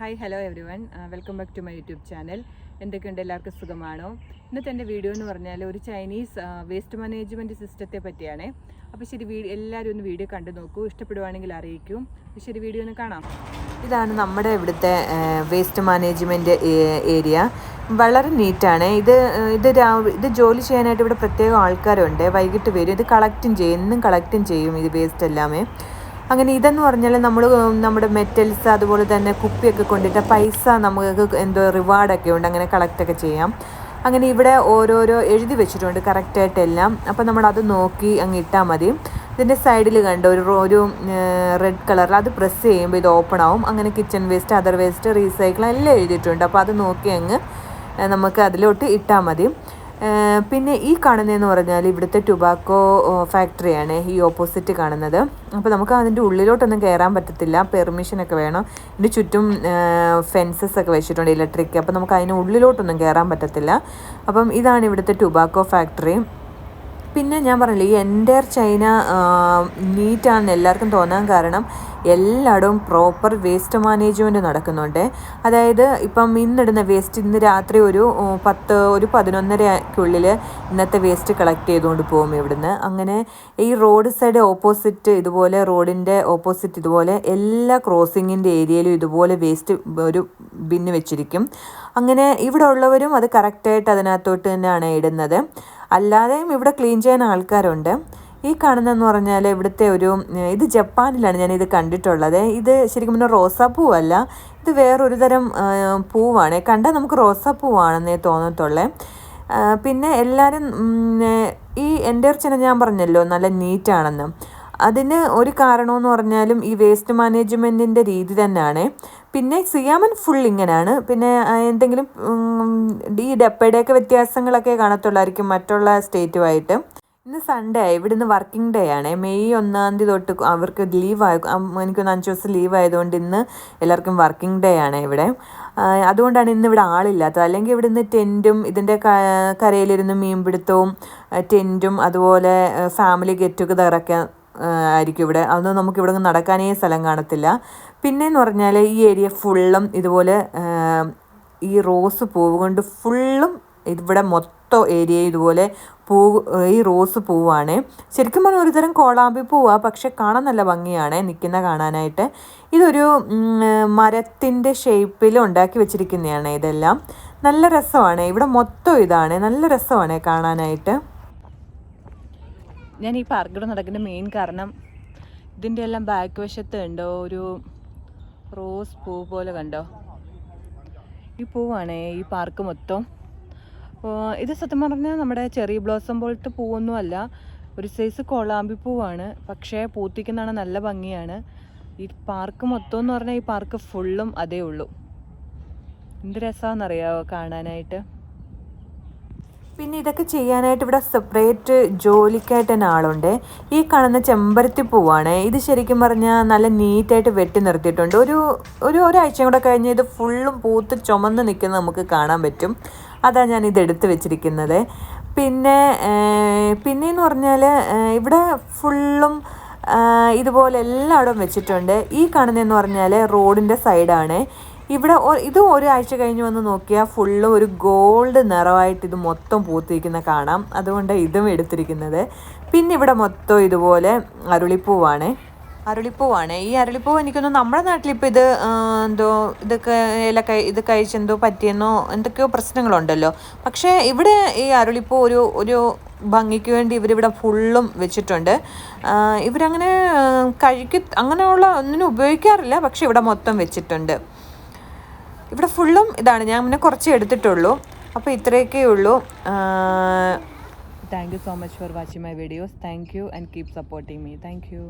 Hi hello everyone welcome back to my YouTube channel എന്തൊക്കെയുണ്ട്? എല്ലാവർക്കും സുഖമാണോ? ഇന്നത്തെ എന്റെ വീഡിയോ എന്ന് പറഞ്ഞാൽ ഒരു ചൈനീസ് വേസ്റ്റ് മാനേജ്മെന്റ് സിസ്റ്റത്തെ പറ്റിയാണ്. അപ്പോൾ ശരി വീഡിയോ എല്ലാവരും ഒന്ന് വീഡിയോ കണ്ടു നോക്കൂ. ഇഷ്ടപ്പെടുവാണെങ്കിൽ അറിയിക്കും. ശരി വീഡിയോ ഒന്ന് കാണാം. ഇതാണ് നമ്മുടെ ഇവിടുത്തെ വേസ്റ്റ് മാനേജ്മെന്റ് ഏരിയ വളരെ നീറ്റാണ്. ഇത് ഇത് ഇത് ജോലി ചെയ്യാനായിട്ട് ഇവിടെ പ്രത്യേകം ആൾക്കാരുണ്ട്. വൈകിട്ട് വരും. ഇത് കളക്റ്റും ചെയ്യും. എന്നും കളക്റ്റും ചെയ്യും ഇത് വേസ്റ്റ് എല്ലാമേ. അങ്ങനെ ഇതെന്ന് പറഞ്ഞാൽ നമ്മൾ നമ്മുടെ മെറ്റൽസ് അതുപോലെ തന്നെ കുപ്പിയൊക്കെ കൊണ്ടിട്ട് പൈസ നമുക്ക് എന്തോ റിവാർഡൊക്കെ ഉണ്ട് അങ്ങനെ കളക്റ്റൊക്കെ ചെയ്യാം. അങ്ങനെ ഇവിടെ ഓരോരോ എഴുതി വെച്ചിട്ടുണ്ട് കറക്റ്റായിട്ട് എല്ലാം. അപ്പോൾ നമ്മൾ അത് നോക്കി അങ്ങ് ഇട്ടാൽ മതി. ഇതിന്റെ സൈഡിൽ കണ്ട ഒരു ഒരു റെഡ് കളറിൽ അത് പ്രസ് ചെയ്യുമ്പോൾ ഇത് ഓപ്പൺ ആവും. അങ്ങനെ kitchen waste other waste recycle എല്ലാം എഴുതിയിട്ടുണ്ട്. അപ്പോൾ അത് നോക്കി അങ്ങ് നമുക്ക് അതിലോട്ട് ഇട്ടാൽ മതി. പിന്നെ ഈ കാണുന്നതെന്ന് പറഞ്ഞാൽ ഇവിടുത്തെ ടുബാക്കോ ഫാക്ടറിയാണ് ഈ ഓപ്പോസിറ്റ് കാണുന്നത്. അപ്പോൾ നമുക്ക് അതിന്റെ ഉള്ളിലോട്ടൊന്നും കയറാൻ പറ്റത്തില്ല. പെർമിഷനൊക്കെ വേണം. ഇതിന്റെ ചുറ്റും ഫെൻസസ് ഒക്കെ വെച്ചിട്ടുണ്ട് ഇലക്ട്രിക് അപ്പോൾ നമുക്ക് അതിന് ഉള്ളിലോട്ടൊന്നും കയറാൻ പറ്റത്തില്ല. അപ്പം ഇതാണ് ഇവിടുത്തെ ടുബാക്കോ ഫാക്ടറി പിന്നെ ഞാൻ പറഞ്ഞില്ലേ ഈ എന്റയർ ചൈന നീറ്റാണെന്ന് എല്ലാവർക്കും തോന്നാൻ കാരണം എല്ലായിടവും പ്രോപ്പർ വേസ്റ്റ് മാനേജ്മെന്റ് നടക്കുന്നുണ്ട്. അതായത് ഇപ്പം ഇന്നിടുന്ന വേസ്റ്റ് ഇന്ന് രാത്രി ഒരു പത്ത് ഒരു പതിനൊന്നരയ്ക്കുള്ളിൽ ഇന്നത്തെ വേസ്റ്റ് കളക്ട് ചെയ്തുകൊണ്ട് പോകും ഇവിടുന്ന്. അങ്ങനെ ഈ റോഡ് സൈഡ് ഓപ്പോസിറ്റ് ഇതുപോലെ റോഡിന്റെ ഓപ്പോസിറ്റ് ഇതുപോലെ എല്ലാ ക്രോസിങ്ങിന്റെ ഏരിയയിലും ഇതുപോലെ വേസ്റ്റ് ഒരു ബിന്ന് വെച്ചിരിക്കും. അങ്ങനെ ഇവിടെ ഉള്ളവരും അത് കറക്റ്റായിട്ട് അതിനകത്തോട്ട് തന്നെയാണ് ഇടുന്നത്. അല്ലാതെയും ഇവിടെ ക്ലീൻ ചെയ്യാൻ ആൾക്കാരുണ്ട്. ഈ കാണുന്നതെന്ന് പറഞ്ഞാൽ ഇവിടുത്തെ ഒരു ഇത് ജപ്പാനിലാണ് ഞാൻ ഇത് കണ്ടിട്ടുള്ളത്. ഇത് ശരിക്കും പറഞ്ഞാൽ റോസാപ്പൂവല്ല ഇത് വേറൊരു തരം പൂവാണ്. കണ്ടാൽ നമുക്ക് റോസാപ്പൂവാണെന്നേ തോന്നത്തുള്ളേ. പിന്നെ എല്ലാവരും ഈ എന്റെ അർച്ചന ഞാൻ പറഞ്ഞല്ലോ നല്ല നീറ്റാണെന്ന്. അതിന് ഒരു കാരണമെന്ന് പറഞ്ഞാലും ഈ വേസ്റ്റ് മാനേജ്മെന്റിന്റെ രീതി തന്നെയാണ്. പിന്നെ സിയാമൻ ഫുൾ ഇങ്ങനെയാണ് പിന്നെ എന്തെങ്കിലും ഈ ഡപ്പയുടെയൊക്കെ വ്യത്യാസങ്ങളൊക്കെ കാണത്തുള്ളായിരിക്കും മറ്റുള്ള സ്റ്റേറ്റുമായിട്ട് ഇന്ന് സൺഡേ ആയി ഇവിടുന്ന് വർക്കിംഗ് ഡേ ആണ്. മെയ് ഒന്നാം തീയതി തൊട്ട് അവർക്ക് ലീവ് ആയി. എനിക്കൊന്ന് അഞ്ച് ദിവസം ലീവ് ആയതുകൊണ്ട് ഇന്ന് എല്ലാവർക്കും വർക്കിംഗ് ഡേ ആണ് ഇവിടെ. അതുകൊണ്ടാണ് ഇന്ന് ഇവിടെ ആളില്ലാത്തത്. അല്ലെങ്കിൽ ഇവിടുന്ന് ടെന്റും ഇതിന്റെ കരയിലിരുന്ന് മീൻപിടുത്തവും ടെന്റും അതുപോലെ ഫാമിലി ഗെറ്റ് ടുഗതറൊക്കെ ആയിരിക്കും ഇവിടെ. അതൊന്നും നമുക്ക് ഇവിടെ നടക്കാനേ സ്ഥലം കാണത്തില്ല. പിന്നെ എന്ന് പറഞ്ഞാൽ ഈ ഏരിയ ഫുള്ളും ഇതുപോലെ ഈ റോസ് പൂവ് കൊണ്ട് ഫുള്ളും ഇവിടെ മൊത്തം ഏരിയ ഇതുപോലെ പൂ ഈ റോസ് പൂവാണ്. ശരിക്കും പറഞ്ഞാൽ ഒരുതരം കോളാമ്പി പൂവാണ് പക്ഷെ കാണാൻ നല്ല ഭംഗിയാണ് നിൽക്കുന്ന കാണാനായിട്ട്. ഇതൊരു മരത്തിന്റെ ഷേപ്പിൽ ഉണ്ടാക്കി വെച്ചിരിക്കുന്നതാണ് ഇതെല്ലാം. നല്ല രസമാണ്. ഇവിടെ മൊത്തം ഇതാണ്. നല്ല രസമാണ് കാണാനായിട്ട്. ഞാൻ ഈ പാർക്കിലൂടെ നടക്കുന്ന മെയിൻ കാരണം ഇതിന്റെ എല്ലാം ബാക്ക് വശത്ത് ഉണ്ടോ ഒരു റോസ് പൂ പോലെ കണ്ടോ? ഈ പൂവാണ് ഈ പാർക്ക് മൊത്തം. ഇത് സത്യം പറഞ്ഞാൽ നമ്മുടെ ചെറി ബ്ലോസം പോലത്തെ പൂവൊന്നും അല്ല ഒരു സൈസ് കൊളാമ്പി പൂവാണ്. പക്ഷേ പൂത്തിക്കുന്നതാണ് നല്ല ഭംഗിയാണ്. ഈ പാർക്ക് മൊത്തം എന്ന് പറഞ്ഞാൽ ഈ പാർക്ക് ഫുള്ളും അതേ ഉള്ളൂ. എന്ത് രസമാണെന്നറിയാമോ കാണാനായിട്ട്? പിന്നെ ഇതൊക്കെ ചെയ്യാനായിട്ട് ഇവിടെ സെപ്പറേറ്റ് ജോലിക്കായിട്ട് തന്നെ ആളുണ്ട്. ഈ കാണുന്ന ചെമ്പരത്തി പൂവാണ്. ഇത് ശരിക്കും പറഞ്ഞാൽ നല്ല നീറ്റായിട്ട് വെട്ടി നിർത്തിയിട്ടുണ്ട്. ഒരു ഒരു ഒരാഴ്ചയും കൂടെ കഴിഞ്ഞ് ഇത് ഫുള്ളും പൂത്ത് ചുമന്ന് നിൽക്കുന്നത് നമുക്ക് കാണാൻ പറ്റും. അതാ ഞാൻ ഇത് എടുത്ത് വെച്ചിരിക്കുന്നത്. പിന്നെ പിന്നെയെന്ന് പറഞ്ഞാൽ ഇവിടെ ഫുള്ളും ഇതുപോലെ എല്ലായിടവും വെച്ചിട്ടുണ്ട്. ഈ കാണുന്നതെന്ന് പറഞ്ഞാൽ റോഡിന്റെ സൈഡാണ്. ഇവിടെ ഇത് ഒരാഴ്ച കഴിഞ്ഞ് വന്ന് നോക്കിയാൽ ഫുള്ള് ഒരു ഗോൾഡ് നിറമായിട്ട് ഇത് മൊത്തം പൂത്തിരിക്കുന്ന കാണാം. അതുകൊണ്ട് ഇതും എടുത്തിരിക്കുന്നത്. പിന്നെ ഇവിടെ മൊത്തം ഇതുപോലെ അരുളിപ്പൂവാണ്. അരുളിപ്പൂവാണ്. ഈ അരുളിപ്പൂവ് എനിക്കൊന്നും നമ്മുടെ നാട്ടിലിപ്പോൾ ഇത് എന്തോ ഇതൊക്കെ ഇല ഇത് കഴിച്ചെന്തോ പറ്റിയെന്നോ എന്തൊക്കെയോ പ്രശ്നങ്ങളുണ്ടല്ലോ. പക്ഷേ ഇവിടെ ഈ അരുളിപ്പൂ ഒരു ഒരു ഭംഗിക്ക് വേണ്ടി ഇവരിവിടെ ഫുള്ളും വെച്ചിട്ടുണ്ട്. ഇവരങ്ങനെ കഴിക്ക അങ്ങനെയുള്ള ഒന്നിനും ഉപയോഗിക്കാറില്ല പക്ഷെ ഇവിടെ മൊത്തം വെച്ചിട്ടുണ്ട്. ഇവിടെ ഫുള്ളും ഇതാണ്. ഞാൻ പിന്നെ കുറച്ച് എടുത്തിട്ടുള്ളൂ. അപ്പോൾ ഇത്രയൊക്കെ ഉള്ളൂ. Thank you so much for watching my videos thank you and keep supporting me thank you